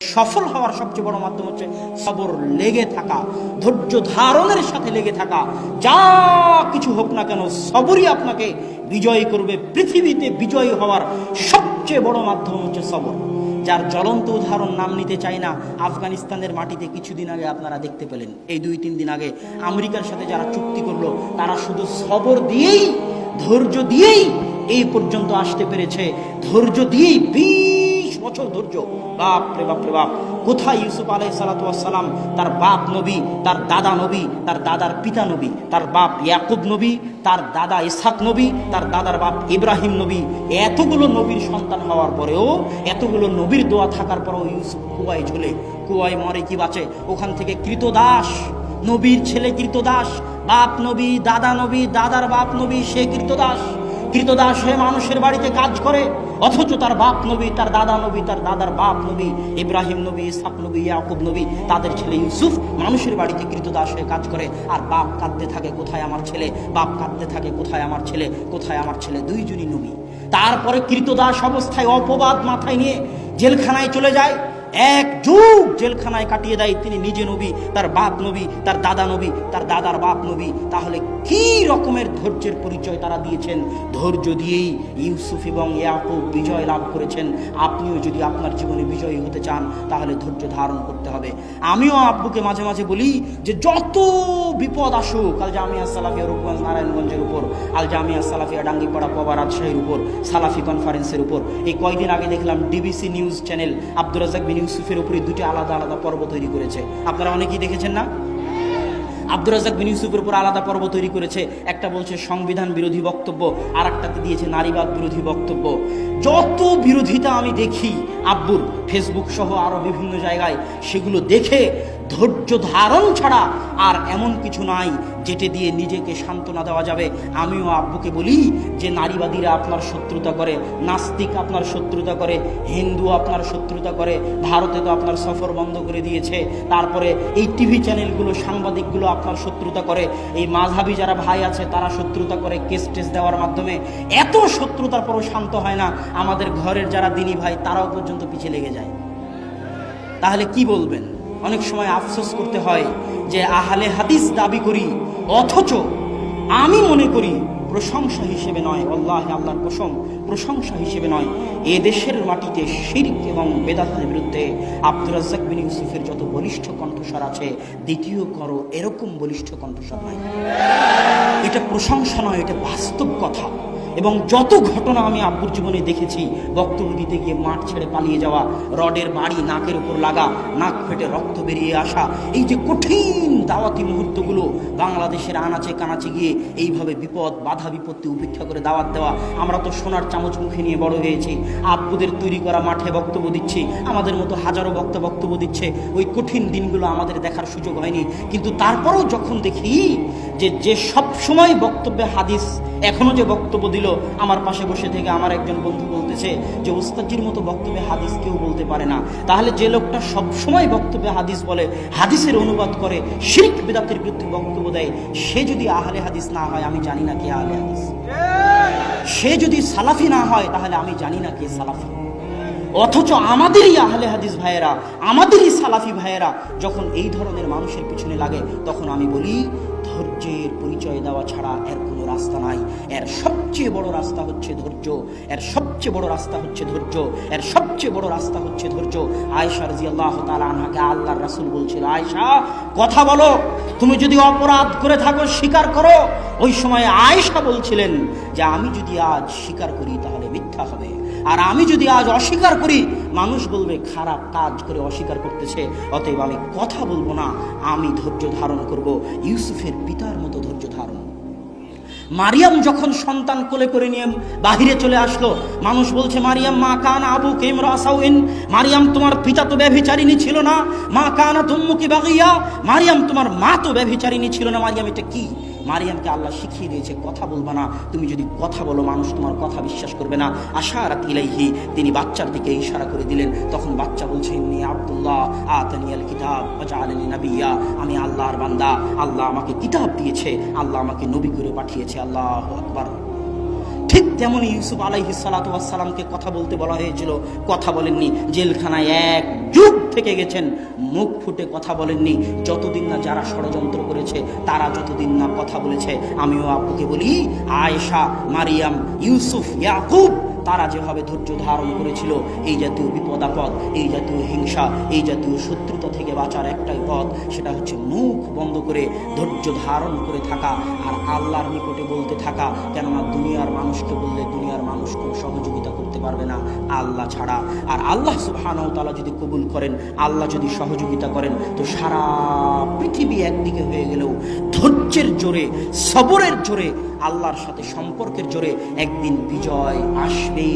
সফল হওয়ার সবচেয়ে বড় মাধ্যম হচ্ছে সবর লেগে থাকা, ধৈর্য ধারণের সাথে লেগে থাকা। যা কিছু হোক না কেন, সবরই আপনাকে বিজয়ী করবে। পৃথিবীতে বিজয়ী হওয়ার সবচেয়ে বড় মাধ্যম হচ্ছে সবর। যার জ্বলন্ত উদাহরণ নাম নিতে চাই না, আফগানিস্তানের মাটিতে কিছুদিন আগে আপনারা দেখতে পেলেন। এই দুই তিন দিন আগে আমেরিকার সাথে যারা চুক্তি করল, তারা শুধু সবর দিয়েই, ধৈর্য দিয়েই এই পর্যন্ত আসতে পেরেছে। ধৈর্য দিয়েই বিশ বছর ধৈর্য। বাপ রে বাপ রে বাপ, কোথায় ইউসুফ আলাই সালাতাম তার বাপ নবী, তার দাদা নবী, তার দাদার পিতা নবী, তার বাপ ইয়াকুব নবী, তার দাদা ইসাক নবী, তার দাদার বাপ ইব্রাহিম নবী। এতগুলো নবীর সন্তান হওয়ার পরেও, এতগুলো নবীর দোয়া থাকার পরেও ইউসুফ কুয়ায় ঝুলে, কুয়ায় মরে কি বাঁচে? ওখান থেকে কৃতদাস নবীর ছেলে কৃতদাস বাপ নবী, দাদা নবী, দাদার বাপ নবী, সে কৃতদাস কৃতদাস হয়ে মানুষের বাড়িতে কাজ করে, অথচ তার বাপ নবী, তার দাদা নবী, তার দাদার বাপ নবী, ইব্রাহিম নবী ইসাক নবী, ইয়াকুব নবী, তাদের ছেলে ইউসুফ মানুষের বাড়িতে কৃতদাস হয়ে কাজ করে। আর বাপ কাঁদতে থাকে, কোথায় আমার ছেলে? বাপ কাঁদতে থাকে, কোথায় আমার ছেলে? কোথায় আমার ছেলে? দুইজনই নবী। তারপরে কৃতদাস অবস্থায় অপবাদ মাথায় নিয়ে জেলখানায় চলে যায়। এক যুগ জেলখানায় কাটিয়ে দেয় তিনি নিজে নবী, তার বাপ নবী, তার দাদা নবী, তার দাদার বাপ নবী। তাহলে কি রকমের ধৈর্যের পরিচয় তারা দিয়েছেন? ধৈর্য দিয়েই ইউসুফ এবং ইয়াকুব বিজয় লাভ করেছেন। আপনিও যদি আপনার জীবনে বিজয়ী হতে চান, তাহলে ধৈর্য ধারণ করতে হবে। আমিও আব্বুকে মাঝে মাঝে বলি যে, যত বিপদ আসুক আল জামিয়া সালাফিয়া রূপগঞ্জ নারায়ণগঞ্জের উপর আল জামিয়া সালাফিয়া ডাঙ্গিপাড়া পবা রাজশাহীর উপর, সালাফি কনফারেন্সের উপর। এই কয়দিন আগে দেখলাম DBC news channel Abdur Razzaq Bin ইউসুফের উপরে দুটি আলাদা আলাদা পর্ব তৈরি করেছে। আপনারা অনেকেই দেখেছেন না? আব্দুর রাজাক বিন ইউসুফের উপর আলাদা পর্ব তৈরি করেছে। একটা বলছে সংবিধান বিরোধী বক্তব্য আর একটাতে দিয়েছে নারীবাদ বিরোধী বক্তব্য। যত বিরোধিতা আমি দেখি আব্বুর ফেসবুক সহ আরও বিভিন্ন জায়গায়, সেগুলো দেখে ধৈর্য ধারণ ছাড়া আর এমন কিছু নাই যেটা দিয়ে নিজেকে সান্ত্বনা দেওয়া যাবে। আমিও আব্বুকে বলি যে নারীবাদীরা আপনার শত্রুতা করে, নাস্তিক আপনার শত্রুতা করে, হিন্দু আপনার শত্রুতা করে, ভারতে তো আপনার সফর বন্ধ করে দিয়েছে। তারপরে এই টিভি চ্যানেলগুলো, সাংবাদিকগুলো আপনার শত্রুতা করে। এই মাঝাবি যারা ভাই আছে, তারা শত্রুতা করে কেস টেস দেওয়ার মাধ্যমে। এত শত্রুতার পরও শান্ত হয় না। আমাদের ঘরের যারা দিনী ভাই, তারাও পর্যন্ত পিছিয়ে লেগে যায়। তাহলে কি বলবেন? অনেক সময় আফসোস করতে হয় যে আহলে হাদিস দাবি করি, অথচ আমি মনে করি প্রশংসা হিসেবে নয়, আল্লাহ আল্লাহর কসম, প্রশংসা হিসেবে নয়। এ দেশের মাটিতে শিরক এবং বেদাতের বিরুদ্ধে আব্দুর রাজ্জাক বিন ইউসুফের যত বলিষ্ঠ কণ্ঠস্বর আছে, দ্বিতীয় করো এরকম বলিষ্ঠ কণ্ঠস্বর নয় এটা প্রশংসা নয়, এটা বাস্তব কথা। এবং যত ঘটনা আমি আব্বুর জীবনে দেখেছি, বক্তব্য দিতে গিয়ে মাঠ ছেড়ে পালিয়ে যাওয়া, রডের বাড়ি নাকের উপর লাগা, নাক ফেটে রক্ত বেরিয়ে আসা, এই যে কঠিন দাওয়াতি মুহূর্তগুলো বাংলাদেশের আনাচে কানাচে গিয়ে এইভাবে বিপদ, বাধা বিপত্তি উপেক্ষা করে দাওয়াত দেওয়া, আমরা তো সোনার চামচ মুখে নিয়ে বড় হয়েছি। আব্বুদের তৈরি করা মাঠে বক্তব্য দিচ্ছি, আমাদের মতো হাজারো বক্তা বক্তব্য দিচ্ছে, ওই কঠিন দিনগুলো আমাদের দেখার সুযোগ হয়নি। কিন্তু তারপরেও যখন দেখি যে যে সব সময় বক্তব্যে হাদিস, এখনও যে বক্তব্য দিল আমার পাশে বসে থেকে আমার একজন বন্ধু বলতেছে যে ওস্তাজির মতো বক্তব্যে হাদিস কেউ বলতে পারে না। তাহলে যে লোকটা সব সময় বক্তব্যে হাদিস বলে, হাদিসের অনুবাদ করে, শিরিক বেদাতের বিরুদ্ধে বক্তব্য দেয়, সে যদি আহলে হাদিস না হয়, আমি জানি না কে আহলে হাদিস। সে যদি সালাফি না হয়, তাহলে আমি জানি না কে সালাফি। অথচ আমাদেরই আহলে হাদিস ভাইয়েরা, আমাদেরই সালাফি ভাইয়েরা, যখন এই ধরনের মানুষের পিছনে লাগে, তখন আমি বলি ধৈর্যের পরিচয় দেওয়া ছাড়া এর কোনো রাস্তা নাই। এর সবচেয়ে বড় রাস্তা হচ্ছে ধৈর্য। এর সবচেয়ে বড় রাস্তা হচ্ছে ধৈর্য। এর সবচেয়ে বড় রাস্তা হচ্ছে ধৈর্য। আয়সা রাজি আল্লাহ আনহাকে আল্লাহর রাসুল বলছিল আয়সা কথা বলো। তুমি যদি অপরাধ করে থাকো, স্বীকার করো। ওই সময় আয়েশা বলছিলেন যে, আমি যদি আজ স্বীকার করি, তাহলে মিথ্যা হবে। আর আমি যদি আজ অস্বীকার করি মানুষ বলবে, খারাপ কাজ করে অস্বীকার করতেছে, অতএব আমি কথা বলব না, আমি ধৈর্য ধারণ করব। ইউসুফের পিতার মতো ধৈর্য ধারণ। মারিয়াম যখন সন্তান কোলে করে নিয়ে বাহিরে চলে আসলো, মানুষ বলছে, মারিয়াম, মা কান আবু কেম রাসাউইন মারিয়াম, তোমার পিতা তো ব্যভিচারিণী ছিল না। মা কানা তুম্মুকি বাগিয়া। মারিয়াম, তোমার মা তো ব্যভিচারিণী ছিল না। মারিয়াম, এটা কি? মারিয়ামকে আল্লাহ শিখিয়ে দিয়েছে, কথা বলবা না। তুমি যদি কথা বলো, মানুষ তোমার কথা বিশ্বাস করবে না। আশা রাত ইলাইহি, তিনি বাচ্চার দিকে ইশারা করে দিলেন। তখন বাচ্চা বলছে নি আব্দুল্লাহ আতানিয়াল কিতাব আজালানি নাবিয়া। আমি আল্লাহর বান্দা, আল্লাহ আমাকে কিতাব দিয়েছে, আল্লাহ আমাকে নবী করে পাঠিয়েছে। আল্লাহ আকবার। ঠিক যেমন ইউসুফ আলাইহি সালাতামকে কথা বলতে বলা হয়েছিল। কথা বলেননি। জেলখানায় এক যুগ থেকে গেছেন। মুখ ফুটে কথা বলেননি। যতদিন না যারা ষড়যন্ত্র করেছে, তারা যতদিন না কথা বলেছে, আমিও আপুকে বলি, আয়েশা, মারিয়াম, ইউসুফ, ইয়াকুব তারা যেভাবে ধৈর্য ধারণ করেছিল, এই জাতীয় বিপদাপদ, এই জাতীয় হিংসা, এই জাতীয় শত্রুতা থেকে বাঁচার একটাই পথ, সেটা হচ্ছে মুখ বন্ধ করে, ধৈর্য ধারণ করে থাকা, আর আল্লাহর নিকটে বলতে থাকা, কেননা দুনিয়ার মানুষকে বললে দুনিয়ার মানুষ সহযোগিতা করতে পারবে না আল্লাহ ছাড়া। আর আল্লাহ সুবহানাহু তালা যদি কবুল করেন, আল্লাহ যদি সহযোগিতা করেন, তো সারা পৃথিবী একদিকে হয়ে গেলেও ধৈর্যের জোরে, সবরের জোরে, আল্লাহর সাথে সম্পর্কের জোরে একদিন বিজয় আসবে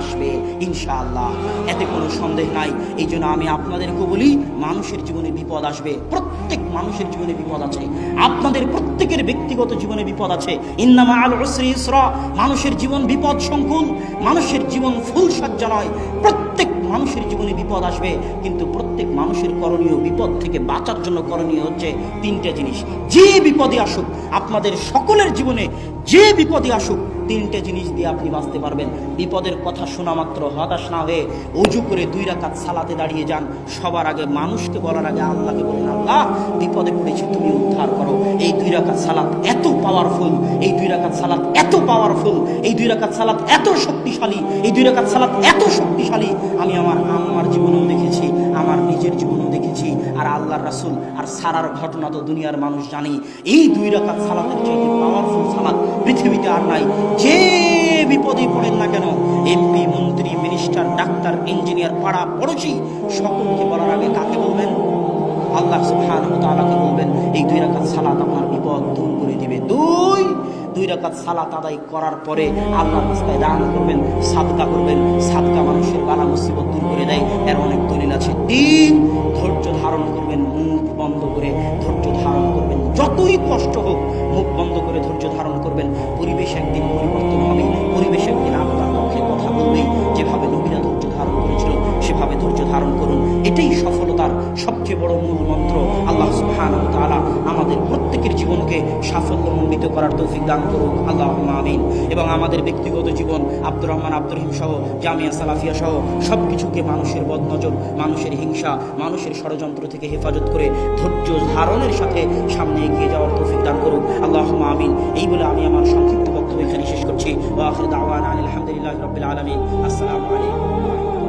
আসবে, ইনশাআল্লাহ। এতে কোনো সন্দেহ নাই। এই জন্য আমি আপনাদেরকে বলি, মানুষের জীবনে বিপদ আসবে। প্রত্যেক মানুষের জীবনে বিপদ আছে। আপনাদের প্রত্যেকের ব্যক্তিগত জীবনে বিপদ আছে। ইন্নামা আল উসরি ইসরা। মানুষের জীবন বিপদ সংকুল, মানুষের জীবন ফুল সজ্জা নয়। প্রত্যেক মানুষের জীবনে বিপদ আসবে। কিন্তু প্রত্যেক মানুষের করণীয় বিপদ থেকে বাঁচার জন্য করণীয় হচ্ছে তিনটে জিনিস। যে বিপদে আসুক, আপনাদের সকলের জীবনে যে বিপদে আসুক তিনটে জিনিস দিয়ে আপনি বাঁচতে পারবেন। বিপদের কথা শোনা মাত্র, হতাশ না হয়ে অজু করে দুই রাকাত সালাতে দাঁড়িয়ে যান। সবার আগে মানুষকে বলার আগে আল্লাহকে বলেন, আল্লাহ, বিপদে পড়েছি, তুমি উদ্ধার করো। এই দুই রাকাত সালাত এত পাওয়ারফুল এই দুই রাকাত সালাত এত পাওয়ারফুল এই দুই রাকাত সালাত এত শক্তিশালী, এই দুই রাকাত সালাত এত শক্তিশালী। আমি আমার আমার জীবনেও দেখেছি, আমার নিজের জীবনেও দেখেছি, আর আল্লাহর রাসুল, আর সারার ঘটনা তো দুনিয়ার মানুষ জানি এই দুই রাকাত সালাতের চাইতে পাওয়ারফুল সালাত পৃথিবীতে আর নাই যে বিপদে পড়েন না কেন এমপি মন্ত্রী মিনিস্টার ডাক্তার ইঞ্জিনিয়ার পাড়া পড়োশি, সকলকে বলার আগে কাকে বলবেন? আল্লাহ তাআলাকে বলবেন, এই দুই রাকাত সালাত আপনার বিপদ দূর করে দিবে। দুই দুই রাকাত সালাত আদায় করার পরে আল্লাহর রাস্তায় দান করবেন, সাদকা করবেন, সাদকা মানুষের বালা মুসিবত দূর করে দেয়। এর অনেক দলিল আছে। তিন, ধৈর্য ধারণ করবেন, মুখ বন্ধ করে ধৈর্য ধারণ করবেন। যতই কষ্ট হোক, মুখ বন্ধ করে ধৈর্য ধারণ করবেন। পরিবেশ একদিন পরিবর্তন হবে। পরিবেশ একদিন আপনার পক্ষে কথা বলবে যেভাবে নবীরা ধৈর্য ধারণ করেছিল, সেভাবে ধৈর্য ধারণ করুন। এটাই সফলতার সবচেয়ে বড় মূল মন্ত্র। জীবনকে সাফল্যমণ্ডিত করার তৌফিক দান করুক আল্লাহ আমিন। এবং আমাদের ব্যক্তিগত জীবন, আব্দুর রহমান, আব্দুর রহিম সহ, জামিয়া সালাফিয়া সহ সব কিছুকে মানুষের বদনজর, মানুষের হিংসা, মানুষের ষড়যন্ত্র থেকে হেফাজত করে ধৈর্য ধারণের সাথে সামনে এগিয়ে যাওয়ার তৌফিক দান করুক আল্লাহ আমিন। এই বলে আমি আমার সংক্ষিপ্ত বক্তব্য এখানে শেষ করছি। ওয়া আখির দাওয়ানা আলহামদুলিল্লাহ রাব্বিল আলামিন। আসসালামু আলাইকুম।